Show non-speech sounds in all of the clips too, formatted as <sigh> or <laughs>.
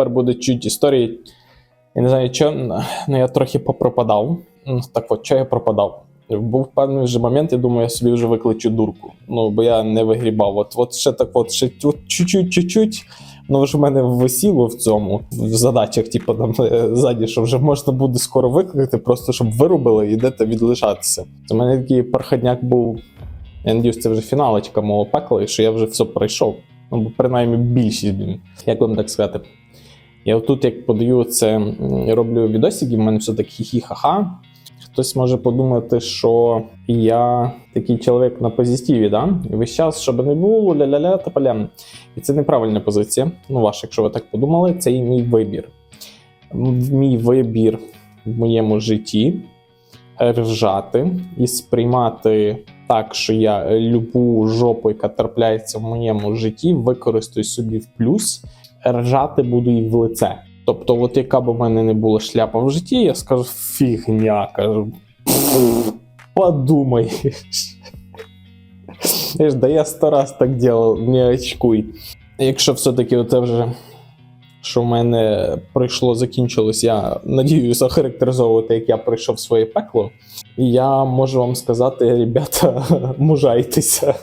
тепер буде чуть історії. Я не знаю, що ну, я трохи попропадав. Ну, Так от, що я пропадав? Був певний вже момент, я думаю, я собі вже викличу дурку. Ну, бо я не вигрібав. От, от ще так, от ще чуть-чуть, чуть-чуть. Ну, вже в мене висіло в цьому, в задачах, типу, там е, ззаді, що вже можна буде скоро викликати, просто щоб вирубили і йдете відлишатися. Це в мене такий переходняк був. Я надіюсь, це вже фіналочка мого пекла, що я вже все пройшов. Ну, принаймні більшість. Як вам так сказати? Я отут, як подаю це, роблю відосики, в мене все так хі-хі-ха-ха. Хтось може подумати, що я такий чоловік на позитиві, да? Весь час, щоб не було ля-ля-ля та палям. І це неправильна позиція. Ну, ваша, якщо ви так подумали, це і мій вибір. Мій вибір в моєму житті ржати і сприймати так, що я любу жопу, яка трапляється в моєму житті, використаю собі в плюс, ржати буду і в лице. Тобто, от яка б у мене не була шляпа в житті, я скажу фігня, кажу. Подумаєш. Да я сто раз так делал, не очкуй. Якщо все-таки оце вже, що в мене пройшло, закінчилось, я надіюся охарактеризовувати, як я пройшов своє пекло. І я можу вам сказати, ребята, <laughs> мужайтеся.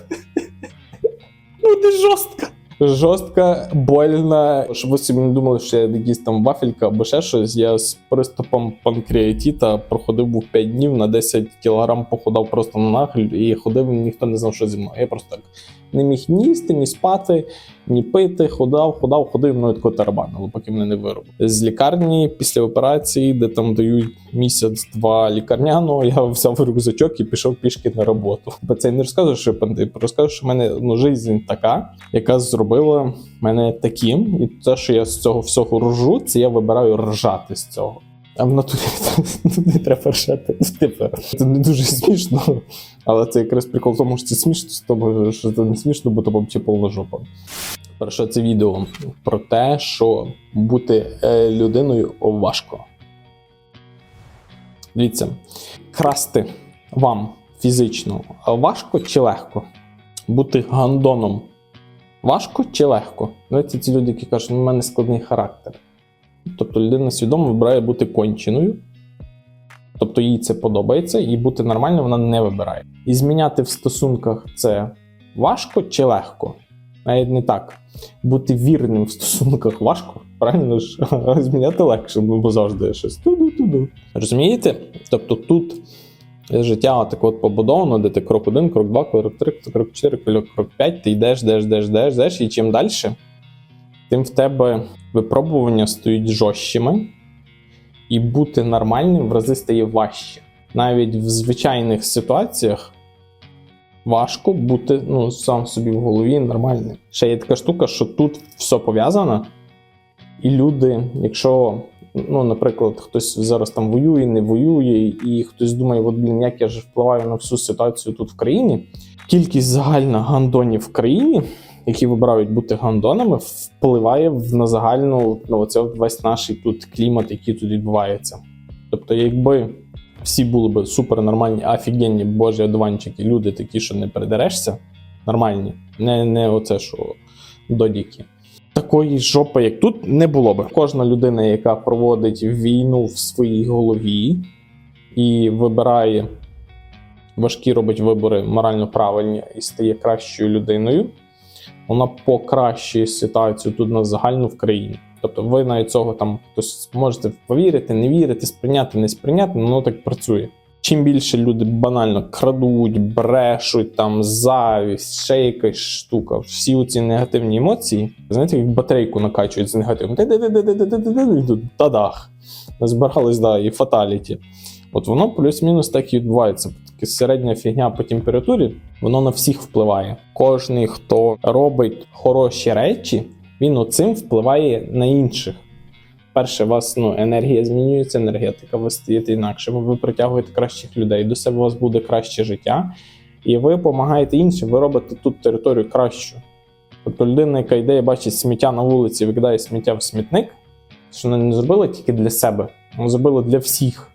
Буде жорстко. Жорстко, больно. Щоб ви собі не думали, що я якийсь там вафелька або ще щось. Я з приступом панкреатіта проходив був 5 днів на 10 кілограм походав просто на нахиль і ходив, ніхто не знав, що зі мною. Я просто так не міг ні їсти, ні спати, ні пити, ходав, ходав, ходив, ну і тако тарабанило, поки мене не виробив. З лікарні після операції, де там дають місяць-два лікарняного, <laughs> я взяв рюкзачок і пішов пішки на роботу. Бо це не розказую, що я пандит, що в мене ну, жизнь така, яка зробила мене таким, і те, що я з цього всього ржу, це я вибираю ржати з цього. А в натурі <laughs> не треба ржати. Типу, Це не дуже смішно. Але це якраз прикол тому, що це смішно, того, що це не смішно, бо то чи повна жопа. Перше, це відео про те, що бути е, людиною важко. Дивіться, красти вам фізично важко чи легко? Бути гандоном важко чи легко? Знаєте, ці люди, які кажуть, у мене складний характер. Тобто людина свідомо вибирає бути конченою, тобто їй це подобається, і бути нормальною вона не вибирає. І зміняти в стосунках це важко чи легко? Навіть не так. Бути вірним в стосунках важко, правильно ж? Зміняти легше, бо завжди щось туду-туду. Розумієте? Тобто тут життя так от побудовано, де ти крок один, крок два, крок три, крок чотири, крок крок п'ять, ти йдеш, йдеш, йдеш, йдеш, йдеш, і чим далі, тим в тебе випробування стають жорсткими, і бути нормальним в рази стає важче. Навіть в звичайних ситуаціях важко бути ну, сам собі в голові нормальним. Ще є така штука, що тут все пов'язано, і люди, якщо, ну, наприклад, хтось зараз там воює, не воює, і хтось думає, от блін, як я ж впливаю на всю ситуацію тут в країні. Кількість загальна гандонів в країні, які вибирають бути гандонами, впливає на загальну ну, оце весь наш тут клімат, який тут відбувається. Тобто, якби всі були б супер нормальні, офігенні божі одуванчики, люди такі, що не передерешся, нормальні, не, не оце, що додіки. Такої жопи, як тут, не було б. Кожна людина, яка проводить війну в своїй голові і вибирає важкі робить вибори морально правильні і стає кращою людиною, вона покращує ситуацію тут на загальну в країні. Тобто ви на цього там хтось можете повірити, не вірити, сприйняти, не сприйняти, воно так працює. Чим більше люди банально крадуть, брешуть, там завість, ще якась штука, всі ці негативні емоції, знаєте, як батарейку накачують з негативом. Та-дах. Збирались, да, і фаталіті. От воно плюс-мінус так і відбувається. Така середня фігня по температурі воно на всіх впливає. Кожний, хто робить хороші речі, він оцим впливає на інших. Перше, у вас ну, енергія змінюється, енергетика, ви стаєте інакше, ви притягуєте кращих людей, до себе у вас буде краще життя, і ви допомагаєте іншим, ви робите тут територію кращу. Тобто людина, яка йде і бачить сміття на вулиці, викидає сміття в смітник, що вона не зробила тільки для себе, вона зробила для всіх.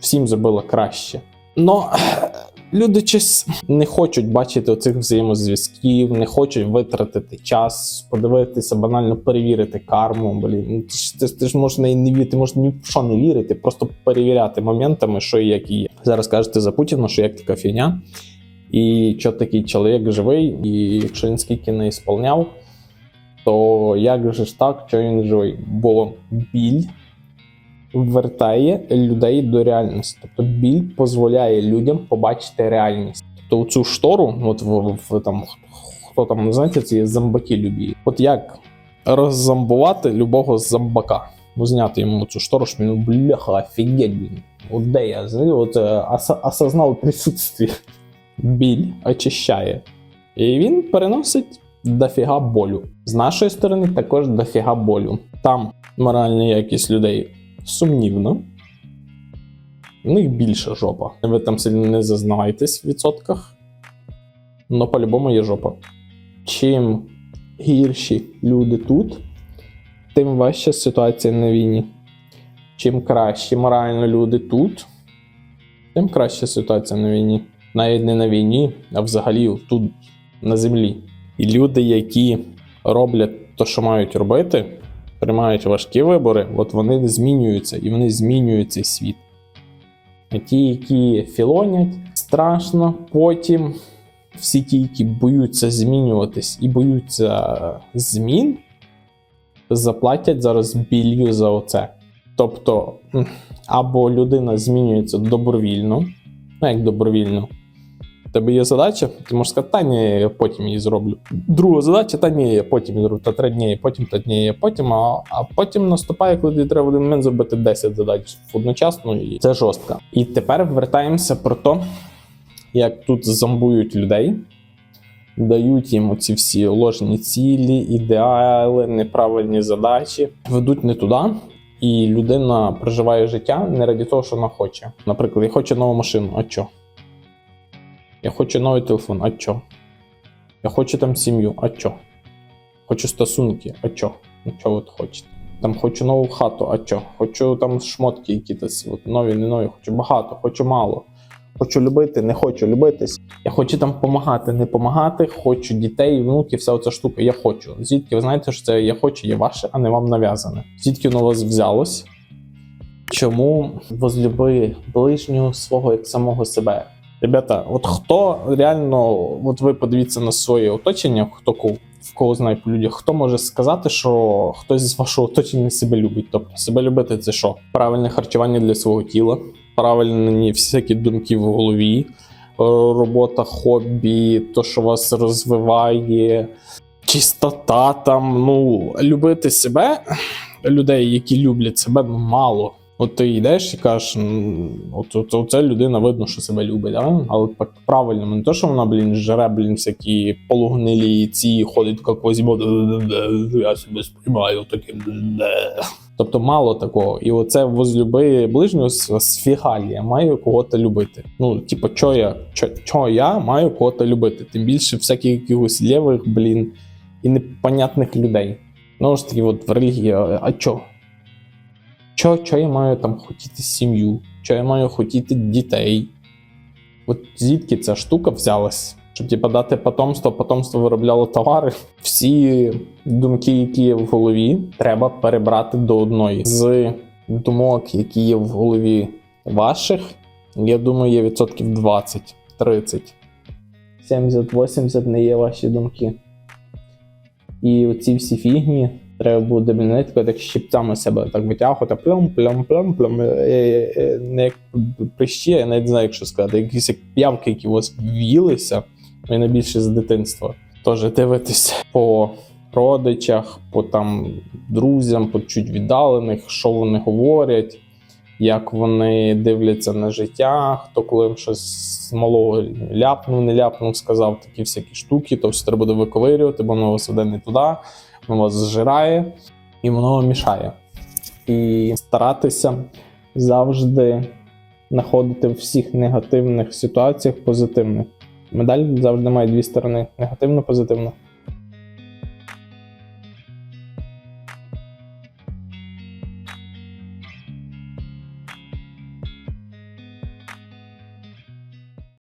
Всім зробила краще. Но Люди щось не хочуть бачити оцих взаємозв'язків, не хочуть витратити час, подивитися, банально перевірити карму. Блін, ну, ти ж, ти, ти ж можеш не вірити, ти ні в що не вірити, просто перевіряти моментами, що і як і є. Зараз кажете за Путіна, що як така фігня. І що такий чоловік живий, і якщо він скільки не ісполняв, то як же ж так, що він живий? Бо біль вертає людей до реальності. Тобто біль дозволяє людям побачити реальність. Тобто цю штору, от в, в там хто там знаєте, це є зомбаки любі. От як роззомбувати любого зомбака? Ну, зняти йому цю штору, що він бляха, офігеть, блін. От де я знаєте, от е, ос- осознав присутствие. Біль очищає. І він переносить дофіга болю. З нашої сторони також дофіга болю. Там моральна якість людей сумнівно. У них більша жопа. Ви там сильно не зазнавайтесь в відсотках. Но по-любому є жопа. Чим гірші люди тут, тим важча ситуація на війні. Чим кращі морально люди тут, тим краща ситуація на війні. Навіть не на війні, а взагалі тут, на землі. І люди, які роблять те, що мають робити, приймають важкі вибори, от вони змінюються і вони змінюють цей світ. А ті, які філонять, страшно, потім всі ті, які боються змінюватись і боються змін, заплатять зараз білью за оце. Тобто, або людина змінюється добровільно, ну як добровільно. У тебе є задача, ти можеш сказати, та ні, я потім її зроблю. Друга задача, та ні, я потім її зроблю, та три дні, потім, та ні, я потім. А, а потім наступає, коли тобі треба в один момент зробити 10 задач одночасно, і це жорстко. І тепер вертаємося про те, як тут зомбують людей, дають їм оці всі ложні цілі, ідеали, неправильні задачі, ведуть не туди. І людина проживає життя не раді того, що вона хоче. Наприклад, я хочу нову машину, а чо? Я хочу новий телефон, а чо? Я хочу там сім'ю, а чо? Хочу стосунки, а чо? Ну чо ви хочете? Там хочу нову хату, а чо? Хочу там шмотки якісь, от нові, не нові, хочу багато, хочу мало. Хочу любити, не хочу любитись. Я хочу там допомагати, не допомагати, хочу дітей, внуків, вся оця штука. Я хочу. Звідки ви знаєте, що це я хочу, є ваше, а не вам нав'язане. Звідки воно вас взялось? Чому возлюби ближнього свого як самого себе? Ребята, от хто реально, от ви подивіться на своє оточення, хто в кого знає по людях, хто може сказати, що хтось з вашого оточення себе любить? Тобто себе любити це що? Правильне харчування для свого тіла, правильні всякі думки в голові, е, робота, хобі, то, що вас розвиває, чистота там. Ну, любити себе, людей, які люблять себе, ну мало. От ти йдеш і кажеш, «М, от, оця людина видно, що себе любить, а? але так правильно, не то, що вона, блін, жере, блін, всякі полугнилі ці ходить як возьмо, я себе сприймаю таким. Тобто мало такого. І оце возлюби ближнього з я маю кого-то любити. Ну, типу, чо я, чо, я маю кого-то любити? Тим більше всяких якихось лівих, блін, і непонятних людей. Ну ж таки, от в релігії, а, а чо? Чо, чо я маю там хотіти сім'ю? Чо я маю хотіти дітей? От звідки ця штука взялась? Щоб типа дати потомство, потомство виробляло товари. Всі думки, які є в голові, треба перебрати до одної. З думок, які є в голові ваших, я думаю, є відсотків 20, 30. 70-80 не є ваші думки. І оці всі фігні треба буде знаєте, так щипцями себе так витягувати, плям, плям, плям, плям. Е, е, е, Не як прищі, я навіть не знаю, як що сказати, якісь як п'явки, які у вас в'їлися, і найбільше з дитинства. Тож дивитись по родичах, по там друзям, по чуть віддалених, що вони говорять, як вони дивляться на життя, хто коли їм щось з малого ляпнув, не ляпнув, сказав такі всякі штуки, то все треба буде виковирювати, бо воно вас веде не туди, вас зжирає і воно мішає. І старатися завжди знаходити в всіх негативних ситуаціях позитивних. Медаль завжди має дві сторони: негативно, позитивно.